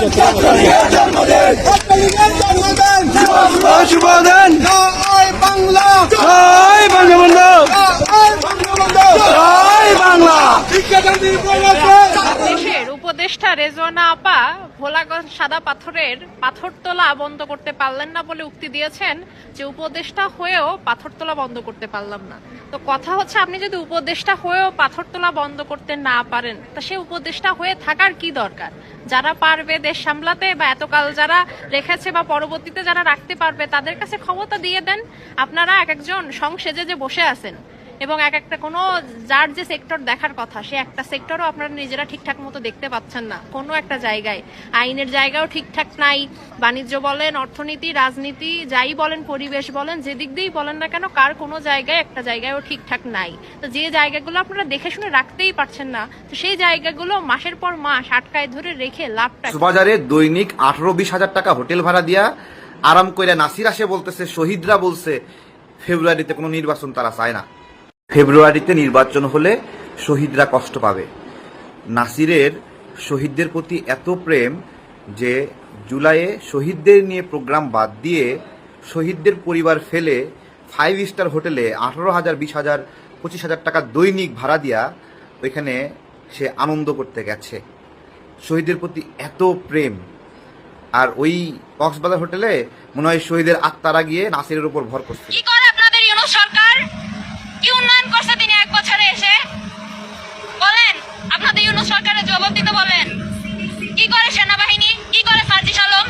জন্মদিন। শুভ দিন জয় বাংলা। উপদেষ্টা রেজওয়ানা আপা ভোলাগঞ্জ সাদা পাথরের পাথর তোলা বন্ধ করতে পারলেন না বলে উক্তি দিয়েছেন যে উপদেষ্টা হয়েও পাথর তোলা বন্ধ করতে পারলাম না। তো কথা হচ্ছে আপনি যদি উপদেষ্টা হয়েও পাথর তোলা বন্ধ করতে না পারেন, তা সে উপদেষ্টা হয়ে থাকার কি দরকার? যারা পারবে দেশ সামলাতে বা এতকাল যারা রেখেছে বা পরবর্তীতে যারা রাখতে পারবে, তাদের কাছে ক্ষমতা দিয়ে দেন। আপনারা এক একজন সংসেজে যে বসে আছেন এবং এক একটা কোনো, যার যে সেক্টর দেখার কথা, সে একটা সেক্টরও আপনারা নিজেরা ঠিকঠাক মতো দেখতে পাচ্ছেন না, কোনো একটা জায়গায়। আইনের জায়গাও ঠিকঠাক নাই, বাণিজ্য বলেন, অর্থনীতি, রাজনীতি, যাই বলেন, পরিবেশ বলেন, যে দিক দিয়েই বলেন না কেন, কার কোনো জায়গায়, একটা জায়গায়ও ঠিকঠাক নাই। তো যে জায়গাগুলো আপনারা দেখে শুনে রাখতেই পারছেন না, তো সেই জায়গাগুলো মাসের পর মাস আটকায় ধরে রেখে লাভটা বাজারে দৈনিক আঠারো বিশ হাজার টাকা হোটেল ভাড়া দিয়া আরাম কইরা নাসির আসে বলতেছে, শহীদরা বলছে, ফেব্রুয়ারিতে কোনো নির্বাচন তারা চায় না। ফেব্রুয়ারিতে নির্বাচন হলে শহীদরা কষ্ট পাবে। নাসিরের শহীদদের প্রতি এত প্রেম যে জুলাইয়ে শহীদদের নিয়ে প্রোগ্রাম বাদ দিয়ে শহীদদের পরিবার ফেলে ফাইভ স্টার হোটেলে আঠারো হাজার, বিশ হাজার, পঁচিশ হাজার টাকা দৈনিক ভাড়া দিয়া ওইখানে সে আনন্দ করতে গেছে। শহীদের প্রতি এত প্রেম। আর ওই কক্সবাজার হোটেলে মনে হয় শহীদের আত্মারা গিয়ে নাসিরের উপর ভর করছে কি করে আপনাদের ইউনুস সরকার কি উন্নয়ন করছে তিনি এক বছরে এসে বলেন আপনাদের ইউনুস সরকারের জবাব দিতে বলেন কি করে সেনাবাহিনী? কি করে সার্জিস আলম